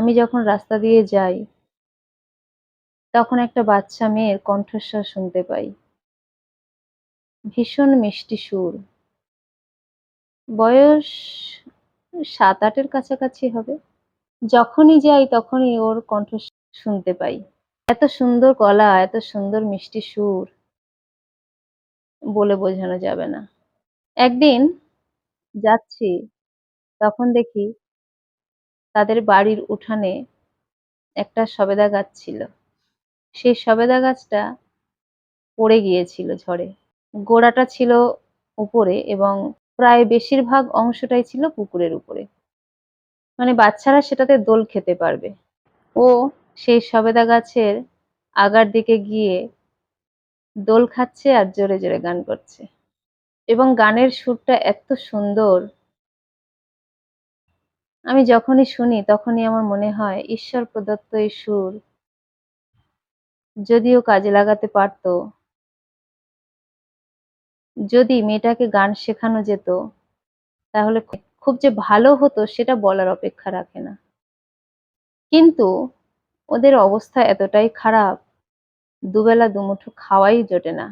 আমি যখন রাস্তা দিয়ে যাই, তখন একটা বাচ্চা মেয়ের কণ্ঠস্বর শুনতে পাই। ভীষণ মিষ্টি সুর। বয়স সাত আটের কাছাকাছি হবে। যখনই যাই তখনই ওর কণ্ঠ শুনতে পাই। এত সুন্দর গলা, এত সুন্দর মিষ্টি সুর বলে বোঝানো যাবে না। একদিন যাচ্ছি, তখন দেখি তাদের বাড়ির উঠানে একটা সবেদা গাছ ছিল। সেই সবেদা গাছটা পড়ে গিয়েছিল ঝড়ে। গোড়াটা ছিল উপরে এবং প্রায় বেশিরভাগ অংশটাই ছিল পুকুরের উপরে। মানে বাচ্চারা সেটাতে দোল খেতে পারবে। ও সেই সবেদা গাছের আগার দিকে গিয়ে দোল খাচ্ছে আর জোরে জোরে গান করছে। এবং গানের সুরটা এত সুন্দর আমি যখনই শুনি, তখনই আমার মনে হয়, ঈশ্বর প্রদত্ত এই সুর। যদিও কাজে লাগাতে পারত। যদি মেয়েটাকে গান শেখানো যেত, তাহলে খুব যে ভালো হতো সেটা বলার অপেক্ষা রাখে না। কিন্তু ওদের অবস্থা এতটাই খারাপ, দুবেলা দুমুঠো খাওয়াই জোটে না।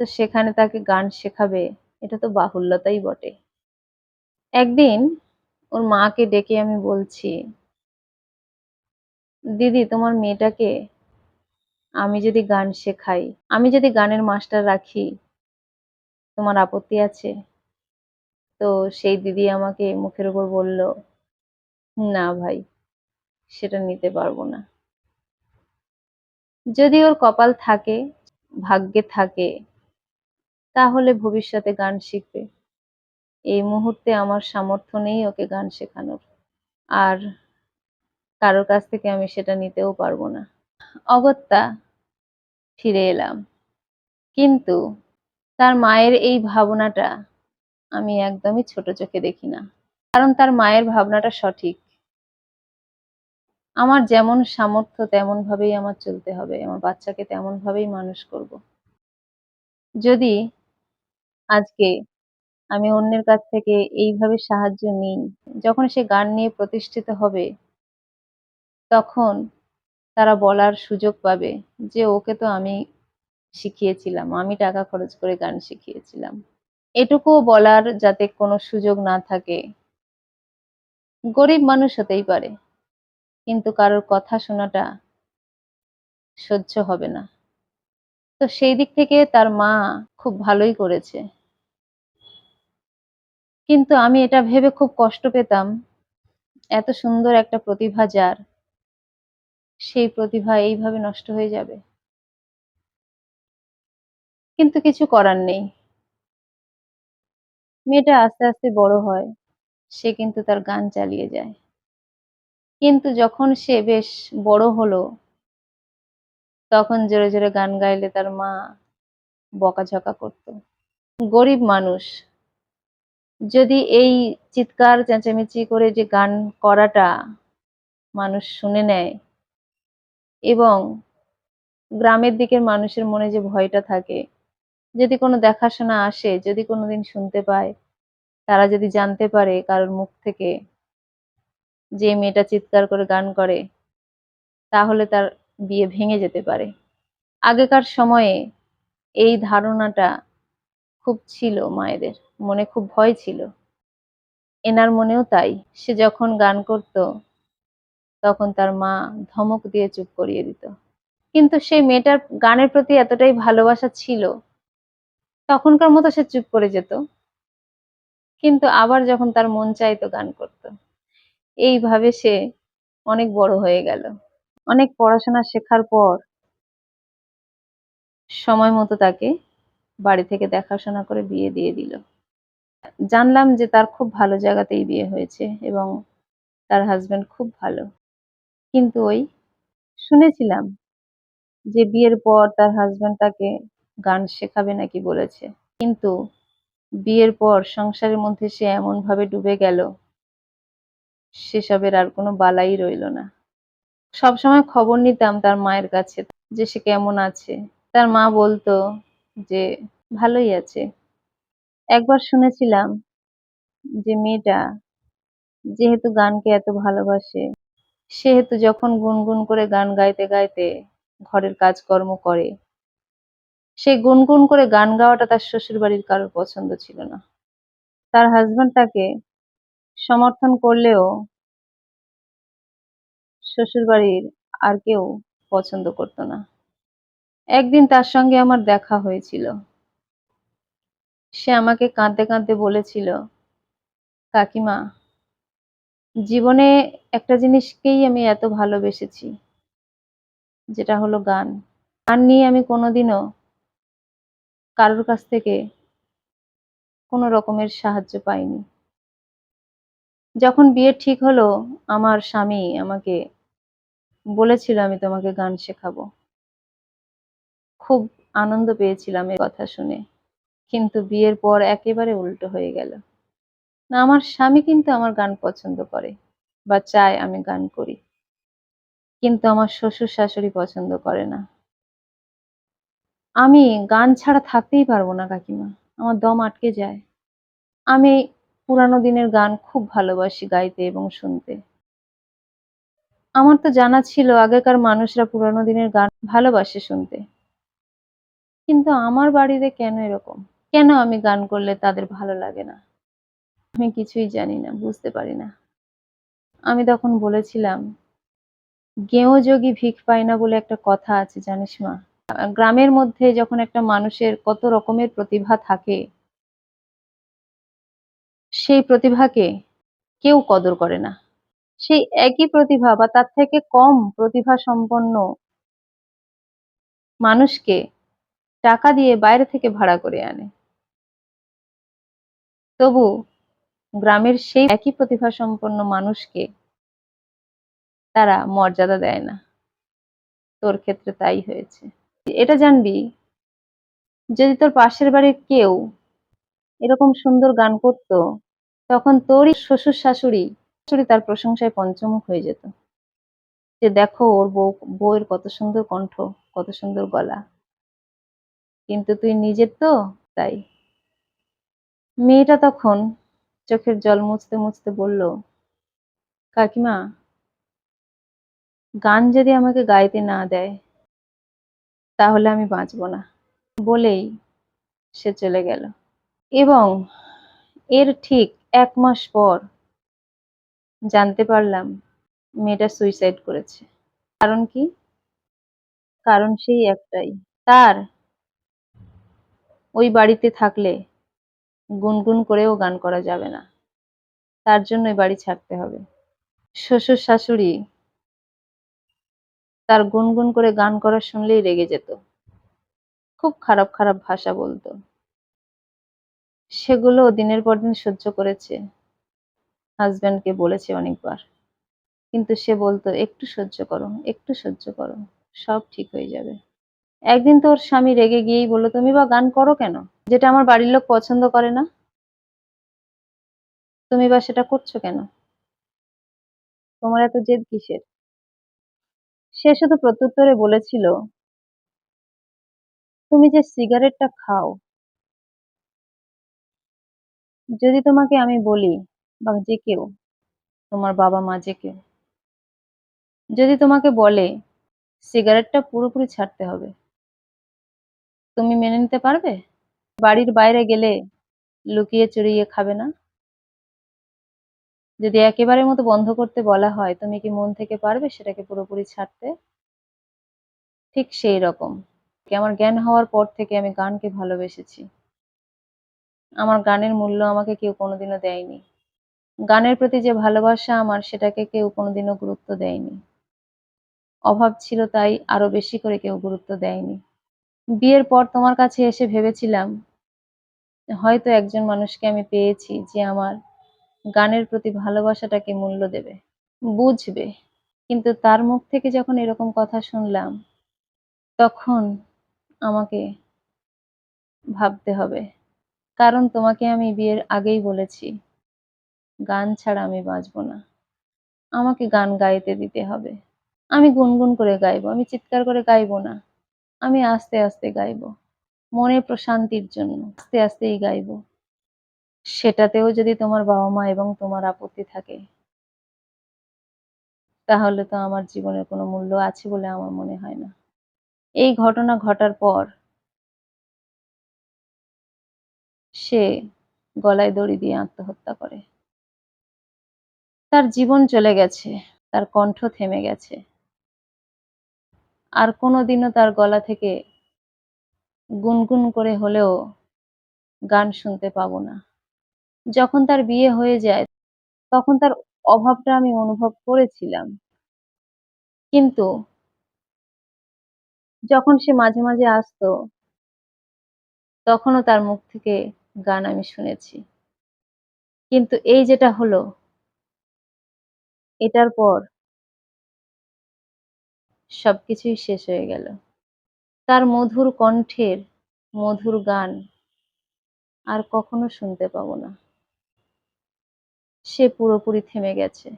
তো সেখানে তাকে গান শেখাবে, এটা তো বাহুল্যতাই বটে। একদিন ওর মাকে ডেকে আমি বলছি, দিদি, তোমার মেয়েটাকে আমি যদি গান শেখাই, আমি যদি গানের মাস্টার রাখি, তোমার আপত্তি আছে? তো সেই দিদি আমাকে মুখের উপর বলল, না ভাই, সেটা নিতে পারব না। যদি ওর কপাল থাকে, ভাগ্যে থাকে, তাহলে ভবিষ্যতে গান শিখবে। এই মুহূর্তে আমার সামর্থ্য নেই ওকে গান শেখানোর। আর কারোর কাছ থেকে আমি সেটা নিতেও পারব না। অগত্যা ফিরে এলাম। কিন্তু তার মায়ের এই ভাবনাটা আমি একদমই ছোট চোখে দেখি না। কারণ তার মায়ের ভাবনাটা সঠিক। আমার যেমন সামর্থ্য তেমন ভাবেই আমার চলতে হবে। আমার বাচ্চাকে তেমন ভাবেই মানুষ করব। যদি আজকে আমি অন্যের কাছ থেকে এইভাবে সাহায্য নিই। যখন সে গান নিয়ে প্রতিষ্ঠিত হবে, তখন তারা বলার সুযোগ পাবে যে, ওকে তো আমি শিখিয়েছিলাম, আমি টাকা খরচ করে গান শিখিয়েছিলাম। এটুকুও বলার যাতে কোনো সুযোগ না থাকে। গরিব মানুষ হতেই পারে, কিন্তু কারোর কথা শোনাটা সহ্য হবে না। তো সেই দিক থেকে তার মা খুব ভালোই করেছে। কিন্তু আমি এটা ভেবে খুব কষ্ট পেতাম। এত সুন্দর একটা প্রতিভা যার, সেই প্রতিভা এইভাবে নষ্ট হয়ে যাবে। কিন্তু কিছু করার নেই। মেয়েটা আস্তে আস্তে বড় হয়, সে কিন্তু তার গান চালিয়ে যায়। কিন্তু যখন সে বেশ বড় হলো, তখন জোরে জোরে গান গাইলে তার মা বকাঝকা করত। গরিব মানুষ যদি এই চিৎকার, চেঁচামেচি করে যে গান করাটা মানুষ শুনে নেয় এবং গ্রামের দিকের মানুষের মনে যে ভয়টা থাকে, যদি কোনো দেখাশোনা আসে, যদি কোনো দিন শুনতে পায়, তারা যদি জানতে পারে কারোর মুখ থেকে যে মেয়েটা চিৎকার করে গান করে, তাহলে তার বিয়ে ভেঙে যেতে পারে। আগেকার সময়ে এই ধারণাটা খুব ছিল মায়েদের, মনে খুব ভয় ছিল। এনার মনেও তাই, সে যখন গান করত, তখন তার মা ধমক দিয়ে চুপ করিয়ে দিত। কিন্তু সেই মেয়েটার গানের প্রতি এতটাই ভালোবাসা ছিল, তখনকার মতো সে চুপ করে যেত। কিন্তু আবার যখন তার মন চাইতো গান করত, এইভাবে সে অনেক বড় হয়ে গেল। অনেক পড়াশোনা শেখার পর, সময় মতো তাকে বাড়ি থেকে দেখাশোনা করে বিয়ে দিয়ে দিল। জানলাম যে তার খুব ভালো জায়গাতেই বিয়ে হয়েছে এবং তার হাজবেন্ড খুব ভালো। কিন্তু ওই শুনেছিলাম যে বিয়ের পর তার হাজবেন্ড তাকে গান শেখাবে নাকি বলেছে। কিন্তু বিয়ের পর সংসারের মধ্যে সে এমন ভাবে ডুবে গেল, সেসবের আর কোনো বালাই রইল না। সবসময় খবর নিতাম তার মায়ের কাছে যে সে কেমন আছে। তার মা বলতো যে ভালোই আছে। একবার শুনেছিলাম যে মেয়েটা যেহেতু গানকে এত ভালোবাসে, সেহেতু যখন গুনগুন করে গান গাইতে গাইতে ঘরের কাজকর্ম করে সেই গুনগুন করে গান গাওয়াটা তার শ্বশুরবাড়ির কারোর পছন্দ ছিল না। তার হাজবেন্ড তাকে সমর্থন করলেও শ্বশুরবাড়ির আর কেউ পছন্দ করতো না। একদিন তার সঙ্গে আমার দেখা হয়েছিল। সে আমাকে কাঁদতে কাঁদতে বলেছিল, কাকিমা, জীবনে একটা জিনিসকেই আমি এত ভালোবেসেছি, যেটা হলো গান। গান নিয়ে আমি কোনোদিনও কারোর কাছ থেকে কোনো রকমের সাহায্য পাইনি। যখন বিয়ে ঠিক হলো, আমার স্বামী আমাকে বলেছিল আমি তোমাকে গান শেখাবো। খুব আনন্দ পেয়েছিলাম এই কথা শুনে। কিন্তু বিয়ের পর একেবারে উল্টো হয়ে গেল। না, আমার স্বামী কিন্তু আমার গান পছন্দ করে বা চায় আমি গান করি। কিন্তু আমার শ্বশুর শাশুড়ি পছন্দ করে না। আমি গান ছাড়া থাকতেই পারব না, কাকিমা। আমার দম আটকে যায়। আমি পুরানো দিনের গান খুব ভালোবাসি গাইতে এবং শুনতে। আমার তো জানা ছিল, আগেকার মানুষরা পুরানো দিনের গান ভালোবাসে শুনতে। কিন্তু আমার বাড়িতে কেন এরকম? কেন আমি গান করলে তাদের ভালো লাগে না? আমি কিছুই জানি না, বুঝতে পারি না। আমি তখন বলেছিলাম গেঁয়ো যোগী ভিক পায় না বলে একটা কথা আছে, জানিস মা? গ্রামের মধ্যে যখন একটা মানুষের কত রকমের প্রতিভা থাকে, সেই প্রতিভাকে কেউ কদর করে না। সেই একই প্রতিভা বা তার থেকে কম প্রতিভা সম্পন্ন মানুষকে টাকা দিয়ে বাইরে থেকে ভাড়া করে আনে। তবু গ্রামের সেই একই প্রতিভা সম্পন্ন মানুষকে তারা মর্যাদা দেয় না। তোর ক্ষেত্রে তাই হয়েছে। এটা জানবি, যদি তোর পাশের বাড়ির কেউ এরকম সুন্দর গান করত, তখন তোরই শ্বশুর শাশুড়ি শাশুড়ি তার প্রশংসায় পঞ্চমুখ হয়ে যেত। যে দেখো ওর বউ, বউয়ের কত সুন্দর কণ্ঠ, কত সুন্দর গলা। কিন্তু তুই নিজের তো, তাই। মেয়েটা তখন চোখের জল মুছতে মুছতে বলল, কাকিমা, গান যদি আমাকে গাইতে না দেয়, তাহলে আমি বাঁচব না। বলেই সে চলে গেল। এবং এর ঠিক এক মাস পর জানতে পারলাম মেয়েটা সুইসাইড করেছে। কারণ কি? কারণ সেই একটাই। তার ওই বাড়িতে থাকলে গুনগুন করেও গান করা যাবে না। তার জন্য ওই বাড়ি ছাড়তে হবে। শ্বশুর শাশুড়ি তার গুনগুন করে গান করা শুনলেই রেগে যেত। খুব খারাপ খারাপ ভাষা বলতো। সেগুলো দিনের পর দিন সহ্য করেছে। হাজব্যান্ডকে বলেছে অনেকবার। কিন্তু সে বলতো, একটু সহ্য করো, একটু সহ্য করো, সব ঠিক হয়ে যাবে। একদিন তোর স্বামী রেগে গিয়েই বলল, তুমি বা গান করো কেন? যেটা আমার বাড়ির লোক পছন্দ করে না। তুমি বা সেটা করছ কেন? তোমার এত জেদ কিসের? সে শুধু প্রত্যুত্তরে বলেছিল, তুমি যে সিগারেটটা খাও, যদি তোমাকে আমি বলি বা যে কেউ, তোমার বাবা মা যে কেউ, যদি তোমাকে বলে, সিগারেটটা পুরোপুরি ছাড়তে হবে তুমি মেনে নিতে পারবে? বাড়ির বাইরে গেলে লুকিয়ে চুরিয়ে খাবে না? যদি একেবারে মতো বন্ধ করতে বলা হয়, তুমি কি মন থেকে পারবে সেটাকে পুরোপুরি ছাড়তে? ঠিক সেই রকম। আমার জ্ঞান হওয়ার পর থেকে আমি গানকে ভালোবেসেছি। আমার গানের মূল্য আমাকে কেউ কোনোদিনও দেয়নি। গানের প্রতি যে ভালোবাসা আমার, সেটাকে কেউ কোনোদিনও গুরুত্ব দেয়নি। অভাব ছিল তাই আরও বেশি করে কেউ গুরুত্ব দেয়নি। বিয়ের পর তোমার কাছে এসে ভেবেছিলাম, হয়তো একজন মানুষকে আমি পেয়েছি যে আমার গানের প্রতি ভালোবাসাটাকে মূল্য দেবে। বুঝবে। কিন্তু তার মুখ থেকে যখন এরকম কথা শুনলাম, তখন আমাকে ভাবতে হবে। কারণ তোমাকে আমি বিয়ের আগেই বলেছি, গান ছাড়া আমি বাঁচব না। আমাকে গান গাইতে দিতে হবে। আমি গুনগুন করে গাইবো, আমি চিৎকার করে গাইবো না। আমি আস্তে আস্তে গাইবো মনে প্রশান্তির জন্য আস্তে আস্তেই গাইবো সেটাতেও যদি তোমার বাবা-মা এবং তোমার আপত্তি থাকে তাহলে তো আমার জীবনের কোনো মূল্য আছে বলে আমার মনে হয় না। এই ঘটনা ঘটার পর সে গলায় দড়ি দিয়ে আত্মহত্যা করে। তার জীবন চলে গেছে, তার কণ্ঠ থেমে গেছে। আর কোনোদিনও তার গলা থেকে গুনগুন করে হলেও গান শুনতে পাবো না। যখন তার বিয়ে হয়ে যায় তখন তার অভাবটা আমি অনুভব করেছিলাম। কিন্তু যখন সে মাঝে, মাঝে আসতো তখনও তার মুখ থেকে গান আমি শুনেছি। কিন্তু এই যেটা হলো এটার পর সবকিছুই শেষ হয়ে গেল। তার মধুর কণ্ঠের মধুর গান আর কখনো শুনতে পাবো না। সে পুরোপুরি থেমে গেছে।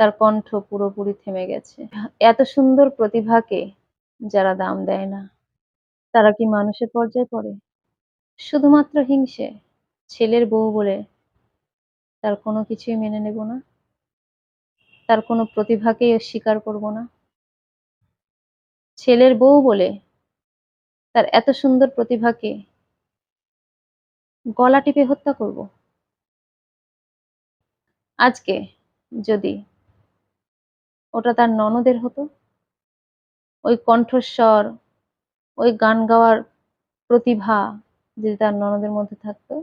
তার কণ্ঠ পুরোপুরি থেমে গেছে। এত সুন্দর প্রতিভাকে যারা দাম দেয় না, তারা কি মানুষের পর্যায়ে পড়ে? শুধুমাত্র হিংসে, ছেলের বউ বলে তার কোনো কিছুই মেনে নেব না। তার কোনো প্রতিভাকেই অস্বীকার করব না। ছেলের বউ বলে তার এত সুন্দর প্রতিভাকে গলা টিপে হত্যা করব। আজকে যদি ওটা তার ননদের হতো, ওই কণ্ঠস্বর, ওই গান গাওয়ার প্রতিভা যদি তার ননদের মধ্যে থাকতো,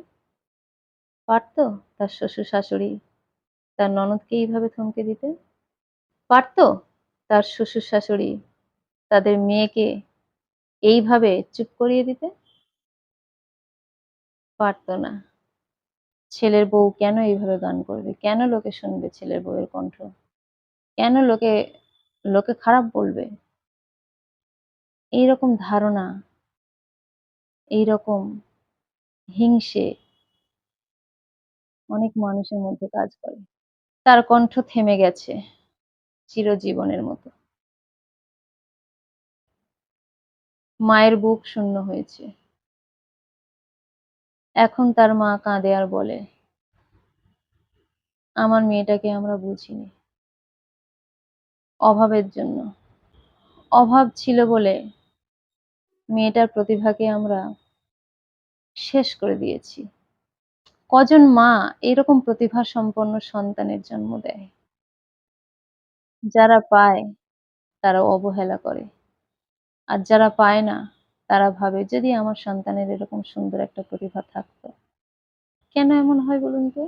পারতো তার শ্বশুর-শাশুড়ি তার ননদকে এইভাবে থমকে দিতে? পারতো তার শ্বশুর-শাশুড়ি তাদের মেয়েকে এইভাবে চুপ করিয়ে দিতে? পারতো না। ছেলের বউ কেন এইভাবে গান করবে? কেন লোকে শুনবে ছেলের বউয়ের কণ্ঠ? কেন লোকে লোকে খারাপ বলবে? এইরকম ধারণা, এইরকম হিংসে অনেক মানুষের মধ্যে কাজ করে। তার কণ্ঠ থেমে গেছে চিরজীবনের মতো। মায়ের বুক শূন্য হয়েছে। এখন তার মা কাঁদে আর বলে, আমার মেয়েটাকে আমরা বুঝিনি। অভাবের জন্য। অভাব ছিল বলে মেয়েটার প্রতিভাকে আমরা শেষ করে দিয়েছি। কজন মা এরকম প্রতিভা সম্পন্ন সন্তানের জন্ম দেয়? যারা পায় তারা অবহেলা করে। আর যারা পায় না, তারা ভাবে যদি আমার সন্তানের এরকম সুন্দর একটা প্রতিভা থাকতো। কেন এমন হয় বলুন তো?